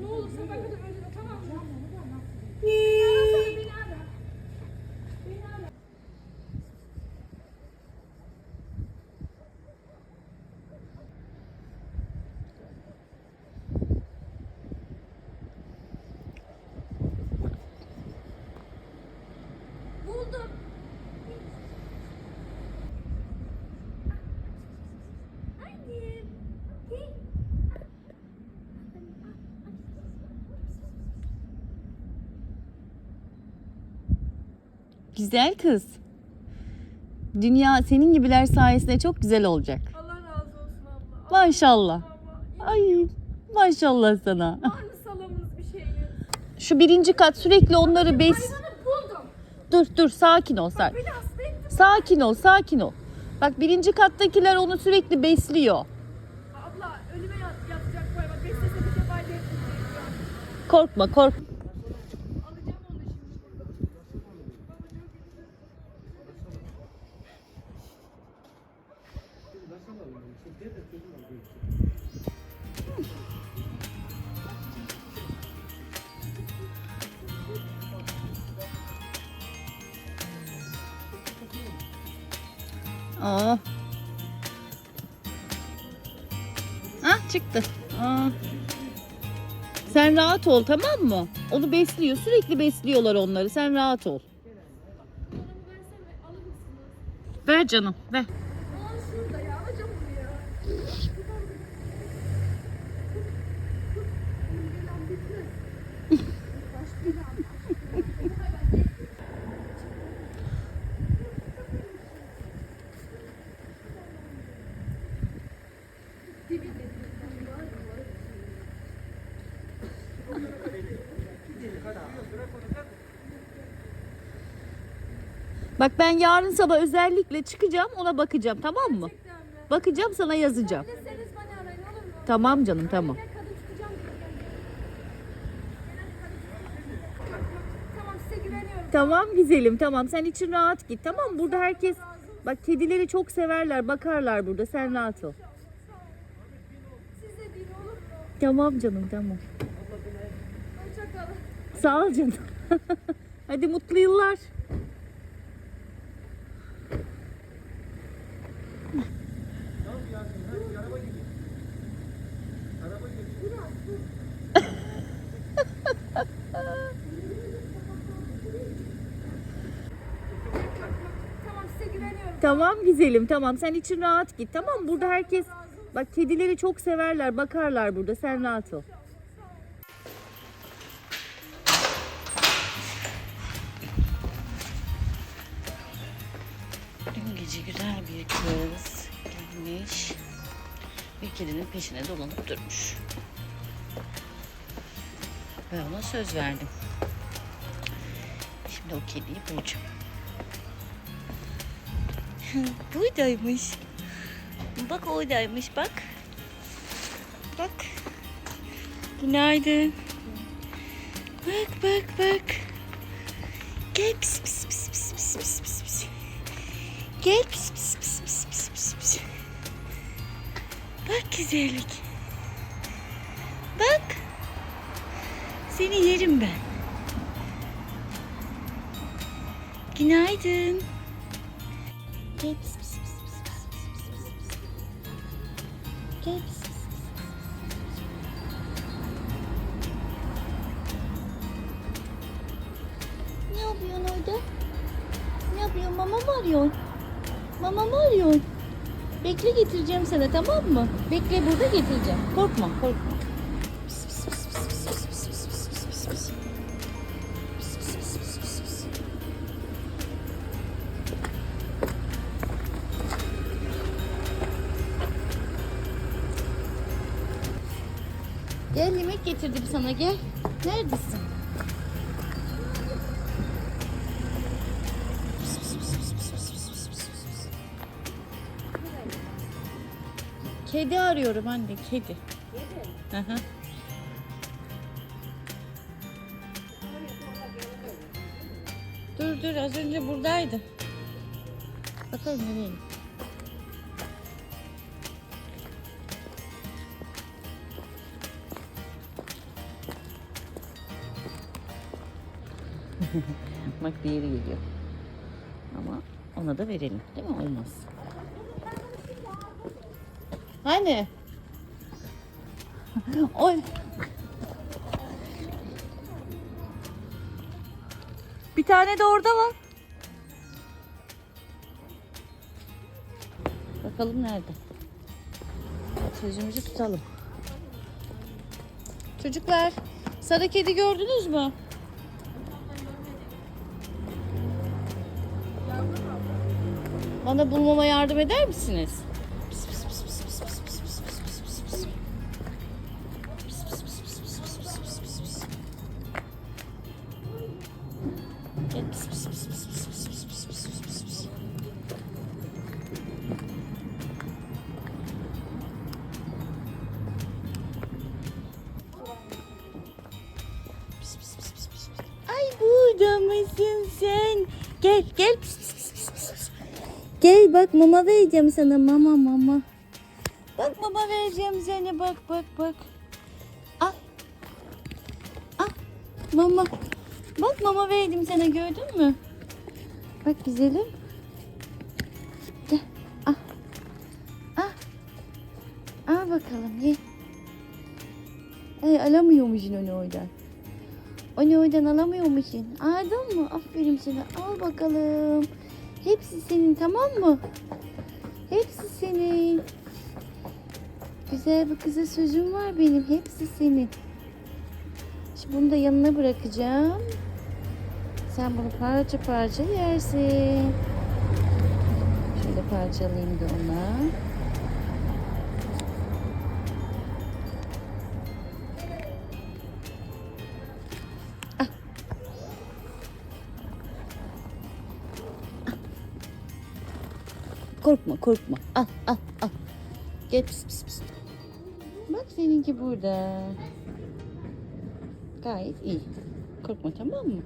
Ne olur sabaha kadar tamam mı? Güzel kız. Dünya senin gibiler sayesinde çok güzel olacak. Allah razı olsun abla. Maşallah. Ay maşallah sana. Var mı salamız bir şeyiniz? Şu birinci kat sürekli onları bes... Hayvanı buldum. Dur dur sakin ol sakin. Beni hasta ettim. Sakin ol sakin ol. Bak birinci kattakiler onu sürekli besliyor. Abla ölüme yat, yatacak bu hayvan. Beslese bir şey fayda etmeyecek ya. Korkma Aa. Ah çıktı. Aa. Sen rahat ol tamam mı? Onu besliyor. Sürekli besliyorlar onları. Sen rahat ol. Ver canım ver. Bak ben yarın sabah özellikle çıkacağım ona bakacağım tamam mı? Bakacağım sana yazacağım. Tamam canım tamam. Tamam güzelim tamam sen için rahat git tamam? Burada herkes bak kedileri çok severler bakarlar burada sen rahat ol. Tamam canım tamam. Sağ ol canım. Hadi mutlu yıllar. Tamam güzelim tamam sen için rahat git tamam? Burada herkes bak kedileri çok severler bakarlar burada sen rahat ol. Dün gece güzel bir kız gelmiş bir kedinin peşine dolanıp durmuş. Ben ona söz verdim. Şimdi o kediyi bulacağım. Buradaymış. Bak oradaymış bak. Bak. Günaydın. Bak bak bak. Gel pis pis pis pis pis pis pis pis. Gel pis pis pis pis pis pis pis. Bak güzellik. Bak. Seni yerim ben. Günaydın. Gel pis. Ne yapıyorsun orada? Ne yapıyorsun? Mama mı arıyorsun? Mama mı arıyorsun? Bekle getireceğim sana tamam mı? Bekle burada getireceğim. Korkma korkma. Gel yemek getirdim sana gel. Neredesin? Kedi arıyorum anne kedi. Kedi? Hı hı. Dur dur az önce buradaydı. Bakalım nereye gitti. Bak diğeri geliyor. Ama ona da verelim. Değil mi? Olmaz. Hani? Oy. Bir tane de orada var. Bakalım nerede? Sözümüzü tutalım. Çocuklar, sarı kedi gördünüz mü? Bana bulmama yardım eder misiniz? Ay burada mısın sen? Gel gel pis Gel bak mama vereceğim sana mama mama. Bak mama vereceğim sana bak bak bak. Al. Al mama. Bak mama verdim sana gördün mü? Bak güzelim. Gel al. Al. Al bakalım ye. Ay alamıyormuşsun onu oradan. Onu oradan alamıyormuşsun. Aldın mı? Aferin sana. Al bakalım. Hepsi senin tamam mı? Hepsi senin. Güzel bir kıza sözüm var benim. Hepsi senin. Şimdi bunu da yanına bırakacağım. Sen bunu parça parça yersin. Şöyle parçalayayım da ona. Korkma korkma. Al al al. Gel pis pis pis. Bak seninki burada. Gayet iyi. Korkma tamam mı?